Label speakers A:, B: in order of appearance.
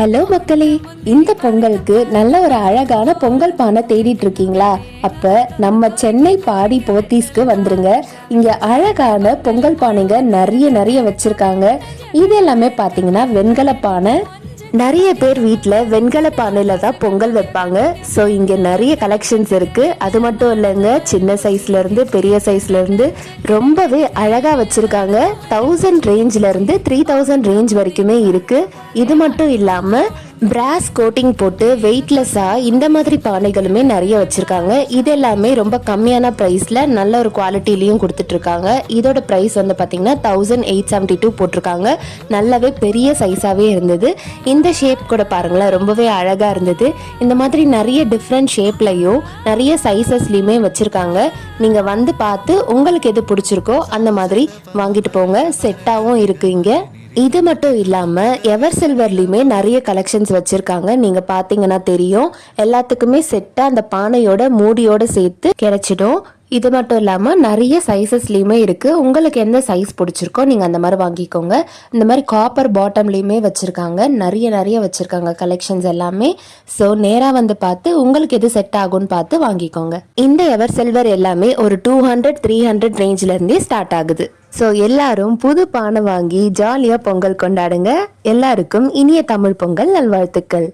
A: Hello மக்களே இந்த பொங்கலுக்கு நல்ல ஒரு அழகான பொங்கல் பானை தேடிட்டு இருக்கீங்களா? அப்ப நம்ம சென்னை பாடி போத்தீஸ்க்கு வந்துருங்க. இங்க அழகான பொங்கல் பானைங்க நிறைய நிறைய வச்சிருக்காங்க. இது எல்லாமே பாத்தீங்கன்னா வெண்கல பானை நிறைய பேர் வீட்டில் வெண்கல பானையில் தான் பொங்கல் வைப்பாங்க. ஸோ இங்கே நிறைய கலெக்ஷன்ஸ் இருக்குது அது மட்டும் இல்லைங்க சின்ன சைஸ்லேருந்து பெரிய சைஸ்லேருந்து ரொம்பவே அழகாக வச்சுருக்காங்க. தௌசண்ட் ரேஞ்சிலேருந்து த்ரீ தௌசண்ட் ரேஞ்ச் வரைக்குமே இருக்குது இது மட்டும் இல்லாமல் பிராஸ் கோட்டிங் போட்டு வெயிட்லெஸ்ஸாக இந்த மாதிரி பானைகளுமே நிறைய வச்சுருக்காங்க. இது எல்லாமே ரொம்ப கம்மியான ப்ரைஸில் நல்ல ஒரு குவாலிட்டிலையும் கொடுத்துட்ருக்காங்க. இதோட ப்ரைஸ் வந்து பார்த்திங்கன்னா தௌசண்ட் எயிட் செவன்ட்டி டூ போட்டிருக்காங்க. நல்லாவே பெரிய சைஸாகவே இருந்தது. இந்த ஷேப் கூட பாருங்களேன் ரொம்பவே அழகாக இருந்தது. இந்த மாதிரி நிறைய டிஃப்ரெண்ட் ஷேப்லையும் நிறைய சைஸஸ்லையுமே வச்சுருக்காங்க. நீங்கள் வந்து பார்த்து உங்களுக்கு எது பிடிச்சிருக்கோ அந்த மாதிரி வாங்கிட்டு போங்க. செட்டாகவும் இருக்குது இங்கே. இது மட்டும் இல்லாமல் எவர் சில்வர்லேயுமே நிறைய கலெக்ஷன்ஸ் வச்சுருக்காங்க. நீங்கள் பார்த்தீங்கன்னா தெரியும். எல்லாத்துக்குமே செட்டாக அந்த பானையோட மூடியோட சேர்த்து கிடைச்சிடும். இது மட்டும் இல்லாமல் நிறைய சைஸஸ்லேயுமே இருக்குது உங்களுக்கு எந்த சைஸ் பிடிச்சிருக்கோ நீங்கள் அந்த மாதிரி வாங்கிக்கோங்க. இந்த மாதிரி காப்பர் பாட்டம்லேயுமே வச்சுருக்காங்க. நிறைய நிறைய வச்சுருக்காங்க கலெக்ஷன்ஸ் எல்லாமே. ஸோ நேராக வந்து பார்த்து உங்களுக்கு எது செட் ஆகும்னு பார்த்து வாங்கிக்கோங்க. இந்த எவர் சில்வர் எல்லாமே ஒரு டூ ஹண்ட்ரட் த்ரீ ஹண்ட்ரட் ரேஞ்சிலேருந்தே ஸ்டார்ட் ஆகுது. ஸோ எல்லாரும் புது பானை வாங்கி ஜாலியாக பொங்கல் கொண்டாடுங்க. எல்லாருக்கும் இனிய தமிழ் பொங்கல் நல்வாழ்த்துக்கள்.